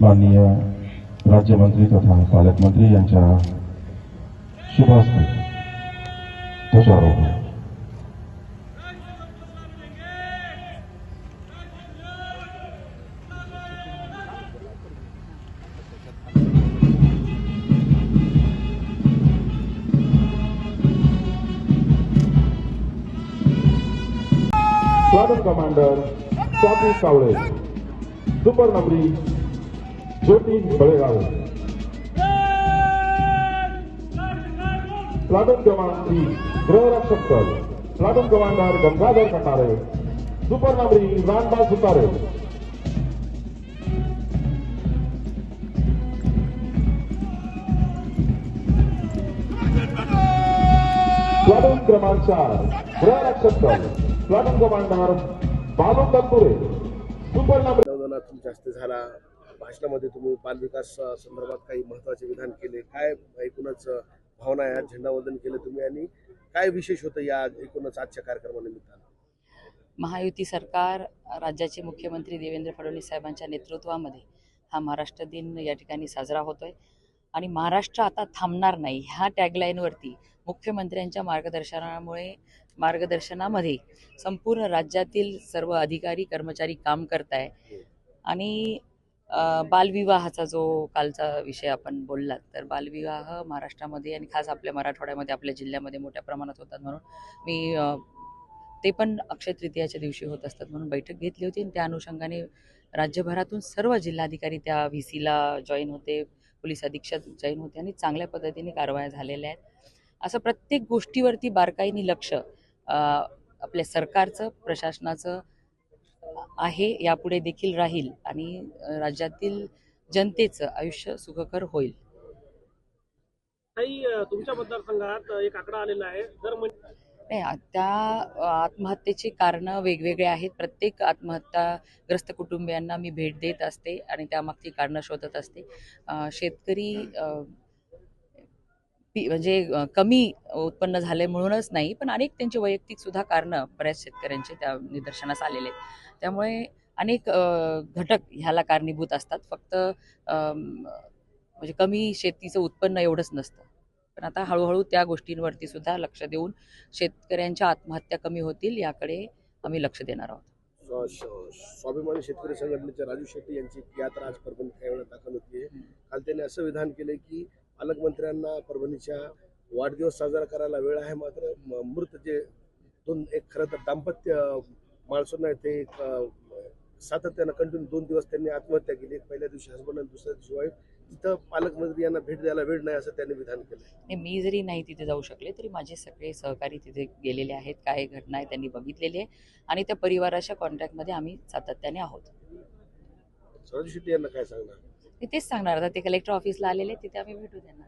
माननीय राज्यमंत्री तथा पालकमंत्री यांच्या शुभ हस्ते ध्वजारोहण कमांडर स्वाती कावळे. सुपर नंबरी ज्योती बळेगाव. प्लाटून क्रमांक थ्री गृहरक्षक दल. Platoon commander Gangadhar Katare. Super नंबरी रानबाल सुतारे. प्लाटून क्रमांक चार गृहरक्षक दल. प्लाटून कमांडर बालू सुपर जास्त झाला. भाषणामध्ये तुम्ही बालविकास संदर्भात काही महत्त्वाचे विधान केले. काय एकूणच भावना आहे आज झेंडावंदन केलं तुम्ही आणि काय विशेष होतं या एकूणच आजच्या कार्यक्रमानिमित्तानं? महायुती सरकार राज्याचे मुख्यमंत्री देवेंद्र फडणवीस साहेबांच्या नेतृत्वामध्ये हा महाराष्ट्र दिन या ठिकाणी साजरा होतोय. आणि महाराष्ट्र आता थांबणार नाही. ह्या टॅगलाईनवरती मुख्यमंत्र्यांच्या मार्गदर्शनामुळे मार्गदर्शनामध्ये संपूर्ण राज्यातील सर्व अधिकारी कर्मचारी काम करताय. आणि अ, बालविवाहाचा जो कालचा विषय आपण बोललात तर बालविवाह महाराष्ट्रामध्ये आणि खास आपल्या मराठवाड्यामध्ये आपल्या जिल्ह्यामध्ये मोठ्या प्रमाणात होतात म्हणून मी ते पण अक्षय तृतीयाच्या दिवशी होत असतात म्हणून बैठक घेतली होती. आणि त्या अनुषंगाने राज्यभरातून सर्व जिल्हाधिकारी त्या व्ही सीला जॉईन होते पोलीस अधीक्षक जॉईन होते आणि चांगल्या पद्धतीने कारवाया झालेल्या आहेत. असं प्रत्येक गोष्टीवरती बारकाईने लक्ष आपल्या सरकारचं प्रशासनाचं आहे यापुढे देखील राहील आणि राज्यातील जनतेचं आयुष्य सुखकर होईल. तुमच्या मतदारसंघात एक आकडा आलेला आहे. नाही त्या आत्महत्येची कारणं वेगवेगळे आहेत. प्रत्येक आत्महत्याग्रस्त कुटुंबियांना मी भेट देत असते आणि त्यामागची कारणं शोधत असते. शेतकरी पी- म्हणजे कमी उत्पन्न झाले म्हणूनच नाही पण अनेक त्यांची वैयक्तिक सुद्धा कारणं बऱ्याच शेतकऱ्यांचे त्या निदर्शनास आलेले आहेत. त्यामुळे अनेक घटक ह्याला कारणीभूत असतात. फक्त म्हणजे कमी शेतीचं उत्पन्न एवढंच नसतं. पण आता हळूहळू त्या गोष्टींवरती सुद्धा लक्ष देऊन शेतकऱ्यांच्या आत्महत्या कमी होतील याकडे आम्ही लक्ष देणार आहोत. स्वाभिमानी शेतकरी संघटनेचे राजू शेट्टी यांची यात्रा आज परभणीत काही वेळा दाखल होती. काल त्यांनी असं विधान केलं की पालकमंत्र्यांना परभणीच्या वाढदिवस साजरा करायला वेळ आहे मात्र मृत जे दोन एक खरं तर दाम्पत्य माणसं नाही ते सातत्यानं कंटिन्यू दोन दिवस त्यांनी आत्महत्या केली. एक पहिल्या दिवशी हसबंड आणि दुसऱ्या दिवशी वाईफ तिथं पालकमंत्री यांना भेट द्यायला वेळ नाही असं त्यांनी विधान केलं आणि मी जरी नाही तिथे जाऊ शकले तरी माझे सगळे सहकारी तिथे गेलेले आहेत. काय घटना आहे त्यांनी बघितलेली आहे. आणि त्या परिवाराच्या कॉन्टॅक्टमध्ये आम्ही सातत्याने आहोत. राजू शेट्टी यांना काय सांगणार? मी तेच सांगणार आता ते कलेक्टर ऑफिसला आलेले तिथे आम्ही भेटू त्यांना.